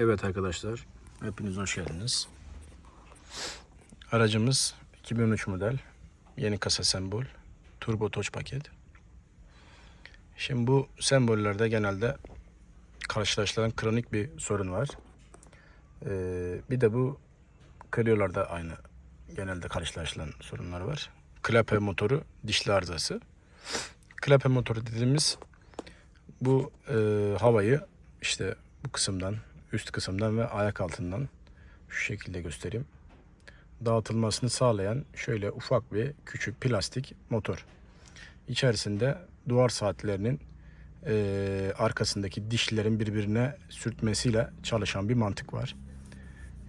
Evet arkadaşlar, hepiniz hoş geldiniz. Aracımız 2013 model, yeni kasa sembol, turbo toç paket. Şimdi bu sembollerde genelde karşılaşılan kronik bir sorun var. Ee, bir de bu Clio'larda aynı genelde karşılaşılan sorunlar var. Klape motoru dişli arızası. Klape motoru dediğimiz bu e, havayı işte bu kısımdan, üst kısımdan ve ayak altından şu şekilde göstereyim. Dağıtılmasını sağlayan şöyle ufak bir küçük plastik motor. İçerisinde duvar saatlerinin e, arkasındaki dişlerin birbirine sürtmesiyle çalışan bir mantık var.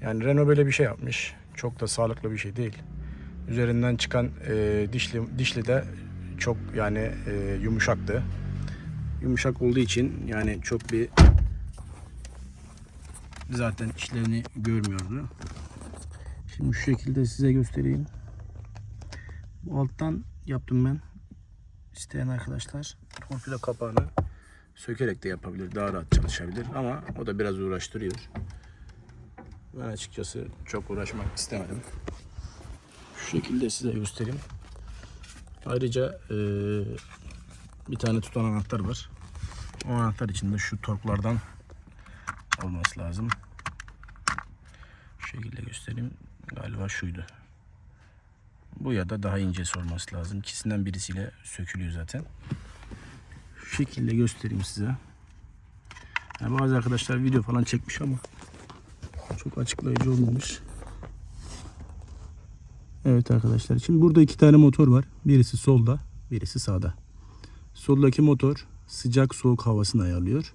Yani Renault böyle bir şey yapmış. Çok da sağlıklı bir şey değil. Üzerinden çıkan e, dişli dişli de çok yani e, yumuşaktı. Yumuşak olduğu için yani çok bir zaten işlerini görmüyordu. Şimdi şu şekilde size göstereyim. Bu alttan yaptım ben. İsteyen arkadaşlar torpido kapağını sökerek de yapabilir. Daha rahat çalışabilir ama o da biraz uğraştırıyor. Ben açıkçası çok uğraşmak istemedim. Şu şekilde size göstereyim. Ayrıca eee, bir tane tutan anahtar var. O anahtar içinde şu torklardan olması lazım. Şu şekilde göstereyim. Galiba şuydu. Bu ya da daha incesi olması lazım. İkisinden birisiyle sökülüyor zaten. Şu şekilde göstereyim size. Yani bazı arkadaşlar video falan çekmiş ama çok açıklayıcı olmamış. Evet arkadaşlar. Şimdi burada iki tane motor var. Birisi solda, birisi sağda. Soldaki motor sıcak soğuk havasını ayarlıyor.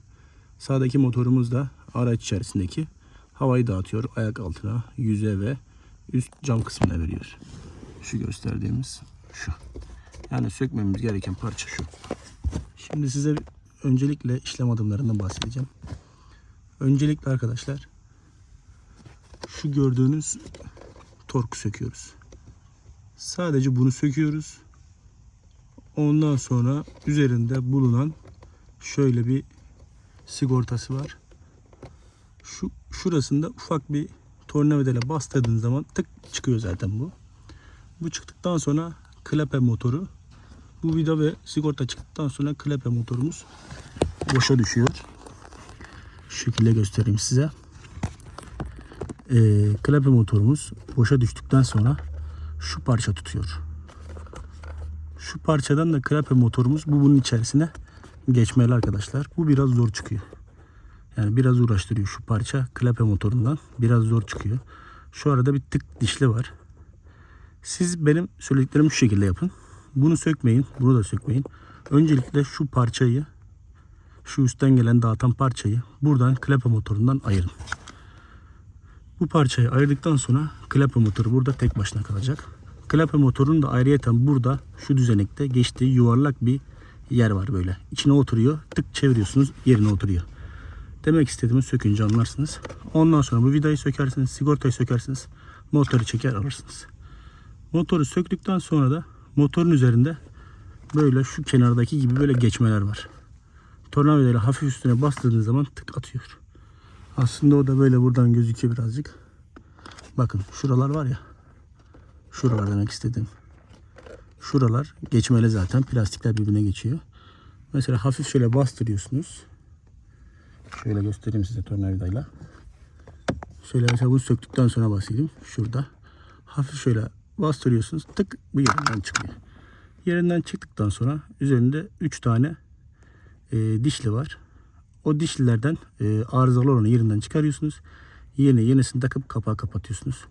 Sağdaki motorumuz da araç içerisindeki havayı dağıtıyor. Ayak altına, yüze ve üst cam kısmına veriyor. Şu gösterdiğimiz şu. Yani sökmemiz gereken parça şu. Şimdi size öncelikle işlem adımlarından bahsedeceğim. Öncelikle arkadaşlar şu gördüğünüz torku söküyoruz. Sadece bunu söküyoruz. Ondan sonra üzerinde bulunan şöyle bir sigortası var. Şu şurasında ufak bir tornavidayla bastırdığın zaman tık çıkıyor zaten bu. Bu çıktıktan sonra klape motoru bu vida ve sigorta çıktıktan sonra klape motorumuz boşa düşüyor. Şu şekilde göstereyim size. Ee, klape motorumuz boşa düştükten sonra şu parça tutuyor. Şu parçadan da klape motorumuz bu bunun içerisine geçmeli arkadaşlar. Bu biraz zor çıkıyor. Yani biraz uğraştırıyor şu parça klape motorundan. Biraz zor çıkıyor. Şu arada bir tık dişli var. Siz benim söylediklerimi şu şekilde yapın. Bunu sökmeyin. Bunu da sökmeyin. Öncelikle şu parçayı şu üstten gelen dağıtan parçayı buradan klape motorundan ayırın. Bu parçayı ayırdıktan sonra klape motoru burada tek başına kalacak. Klape motorun da ayrıyeten burada şu düzenekte geçtiği yuvarlak bir yer var böyle. İçine oturuyor. Tık çeviriyorsunuz yerine oturuyor. Demek istediğimi sökünce anlarsınız. Ondan sonra bu vidayı sökersiniz, sigortayı sökersiniz. Motoru çeker alırsınız. Motoru söktükten sonra da motorun üzerinde böyle şu kenardaki gibi böyle geçmeler var. Tornavidayla hafif üstüne bastırdığınız zaman tık atıyor. Aslında o da böyle buradan gözüküyor birazcık. Bakın şuralar var ya. Şuralar demek istediğim. Şuralar geçmeli zaten. Plastikler birbirine geçiyor. Mesela hafif şöyle bastırıyorsunuz. Şöyle göstereyim size tornavidayla. Şöyle mesela bunu söktükten sonra bahsedeyim. Şurada. Hafif şöyle bastırıyorsunuz. Tık bu yerinden çıkıyor. Yerinden çıktıktan sonra üzerinde 3 tane e, dişli var. O dişlilerden e, arızalı olanı yerinden çıkarıyorsunuz. Yerine yenisini takıp kapağı kapatıyorsunuz.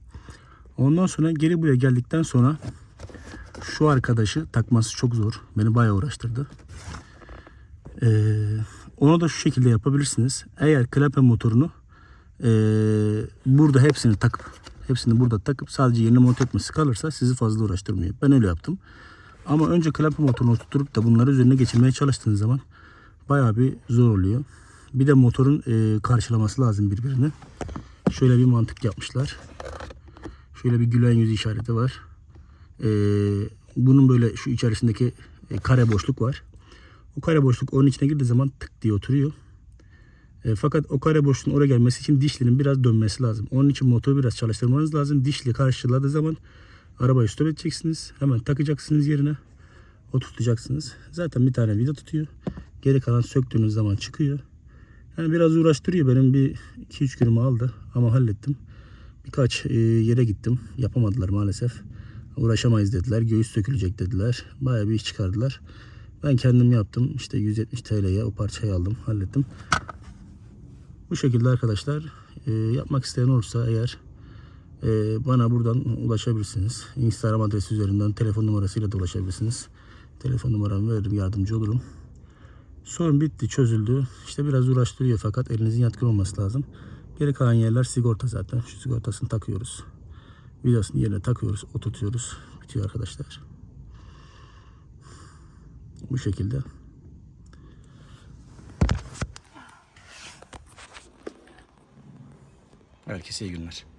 Ondan sonra geri buraya geldikten sonra şu arkadaşı takması çok zor. Beni bayağı uğraştırdı. Ee, onu da şu şekilde yapabilirsiniz. Eğer klape motorunu ee, burada hepsini takıp hepsini burada takıp sadece yerine monte etmesi kalırsa sizi fazla uğraştırmıyor. Ben öyle yaptım. Ama önce klape motorunu oturtup da bunları üzerine geçirmeye çalıştığınız zaman bayağı bir zor oluyor. Bir de motorun ee, karşılaması lazım birbirini. Şöyle bir mantık yapmışlar. Şöyle bir gülen yüz işareti var. Ee, bunun böyle şu içerisindeki e, kare boşluk var. O kare boşluk onun içine girdiği zaman tık diye oturuyor. E, fakat o kare boşluğun oraya gelmesi için dişlinin biraz dönmesi lazım. Onun için motoru biraz çalıştırmanız lazım. Dişli karşıladığı zaman arabayı stop edeceksiniz. Hemen takacaksınız yerine. Oturtacaksınız. Zaten bir tane vida tutuyor. Geri kalan söktüğünüz zaman çıkıyor. Yani biraz uğraştırıyor. Benim bir 2-3 günümü aldı ama hallettim. Birkaç e, yere gittim. Yapamadılar maalesef. Uğraşamayız dediler. Göğüs sökülecek dediler. Bayağı bir iş çıkardılar. Ben kendim yaptım. İşte 170 TL'ye o parçayı aldım. Hallettim. Bu şekilde arkadaşlar e, yapmak isteyen olursa eğer e, bana buradan ulaşabilirsiniz. Instagram adresi üzerinden telefon numarasıyla da ulaşabilirsiniz. Telefon numaramı veririm yardımcı olurum. Sorun bitti çözüldü. İşte biraz uğraştırıyor fakat elinizin yatkın olması lazım. Geri kalan yerler sigorta zaten. Şu sigortasını takıyoruz. Vidasını yerine takıyoruz, oturtuyoruz. Bitiyor arkadaşlar. Bu şekilde. Herkese iyi günler.